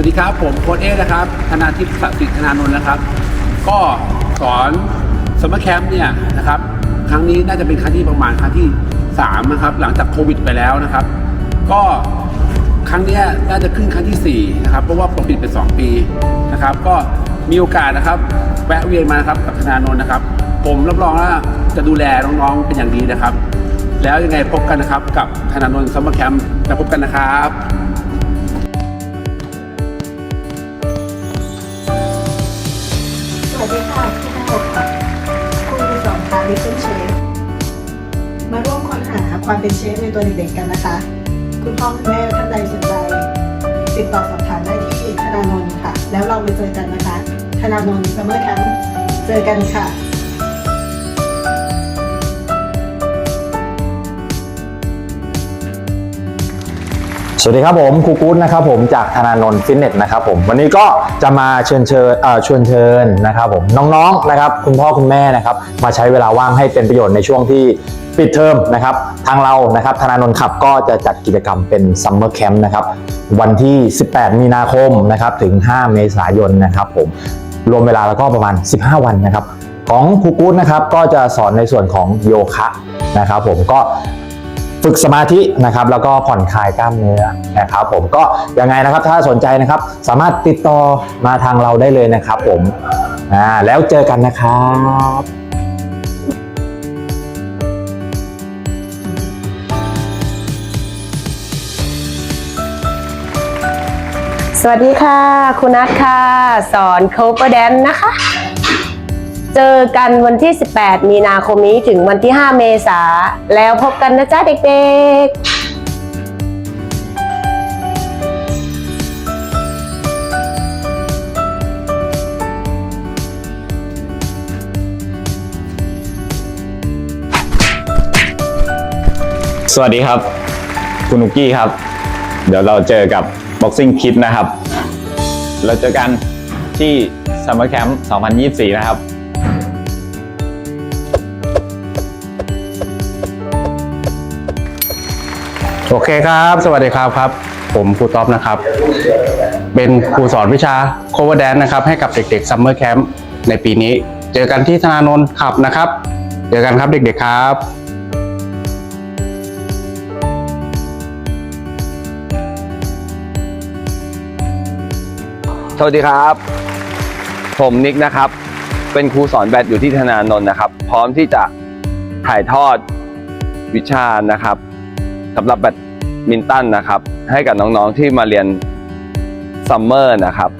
วัสดีครับ ผมโค้ชเอนะครับธนาทิพย์ศักดิ์สิทธนานนท์นะครับ ก็สอนสม m แคมป์เนี่ยนะครับครั้งนี้น่าจะเป็นครั้งที่ประมาณครั้งที่3นะครับหลังจากโควิดไปแล้วนะครับ ก็ครั้งนี้น่าจะขึ้นครั้งทีสี่4นะครับเพราะว่าผมปิดไป 2 ปีนะครับ ก็มีโอกาสนะครับแวะเวียนมานะครับกับธนานนท์นะครับ ผมรับรองว่าจะดูแลน้องๆเป็นอย่างดีนะครับ แล้วยังไงพบกันนะครับกับธนานนท์ซัมเมอร์แคมป์แล้วพบกันนะครับ ดีค่ะพี่นาค่ะครูสอนพาลิฟเชฟมาร่วมค้นหาความเป็นเชฟในตัวเด็กๆกันนะคะ คุณพ่อคุณแม่ท่านใดสนใจติดต่อสอบถามได้ที่ธนานนท์ค่ะ แล้วเราไปเจอกันนะคะธนานนท์ซัมเมอร์แคมป์เจอกันค่ะ วัสดีครับผมครูกู๊ดนะครับผมจากธนานนท์ฟิตเนสนะครับผมวันนี้ก็จะมาเชิญเชิญเอ่อชวนเชิญนะครับผมน้องๆนะครับคุณพ่อคุณแม่นะครับมาใช้เวลาว่างให้เป็นประโยชน์ในช่วงที่ปิดเทอมนะครับทางเรานะครับธนานนท์ขับก็จะจัดกิจกรรมเป็นซัมเมอร์แคมป์นะครับวันที่ 18 มีนาคมนะครับถึง 5 เมษายนนะครับผมรวมเวลาแล้วก็ประมาณ 15 วันนะครับของครูกู๊ดนะครับก็จะสอนในส่วนของโยคะนะครับผมก็ ฝึกสมาธินะครับแล้วก็ผ่อนคลายกล้ามเนื้อนะครับผมก็ยังไงนะครับถ้าสนใจนะครับสามารถติดต่อมาทางเราได้เลยนะครับผมอ่าแล้วเจอกันนะครับสวัสดีค่ะ คุณนัทค่ะ สอนโคเ e อร์แดนนะคะ เจอกันวันที่ 18 มีนาคมนี้ถึงวันที่ 5 เมษา แล้วพบกันนะจ๊ะเด็กๆสวัสดีครับ คุณนุกกี้ครับ เดี๋ยวเราเจอกับ Boxing Kit นะครับ เราเจอกันที่ Summer Camp 2024 นะครับ โอเคครับ สวัสดีครับครับ ผมครูท็อปนะครับ เป็นครูสอนวิชา cover dance นะครับ ให้กับเด็กๆ summer camp ในปีนี้ เจอกันที่ธนานนท์ขับนะครับ เจอกันครับเด็กๆครับสวัสดีครับ ผมนิกนะครับ เป็นครูสอนแบดอยู่ที่ธนานนท์นะครับ พร้อมที่จะถ่ายทอดวิชานะครับ สำหรับแบดมินตันนะครับ ให้กับน้องๆที่มาเรียนซัมเมอร์นะครับ